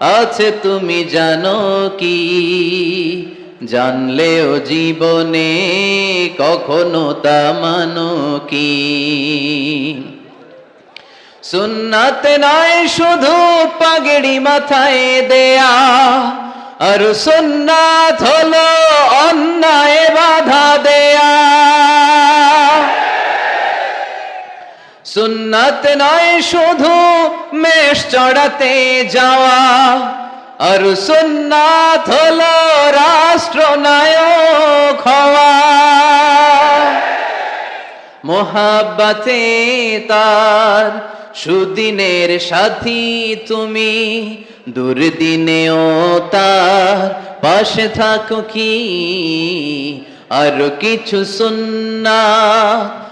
আছে তুমি জানো কি? জানলেও জীবনে কখনো তা মানো কি? সুন্নাতে নাই শুধু পাগড়ি মাথায় দেয়া, আর সুন্নাত হলো সুন্নাত নয়, শুধু মেষ চড়াতে যাওয়া। আর সুন্নাত হলো রাষ্ট্রনায়ক হওয়া। মোহাব্বাতে তার সুদিনের সাথী তুমি, দুর্দিনেও তার পাশে থাকো কি? আর কিছু সুন্না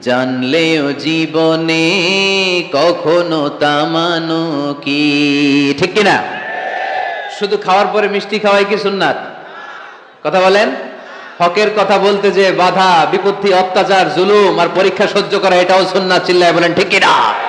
জানলেও জীবনে কখনো তামানো কি? ঠিক কিনা? শুধু খাওয়ার পরে মিষ্টি খাওয়াই কি সুন্নাত? কথা বলেন? হকের কথা বলতে যে বাধা, বিপত্তি, অত্যাচার, জুলুম আর পরীক্ষা সহ্য করা, এটাও সুন্নাত, চিল্লায় বলেন, ঠিক কিনা?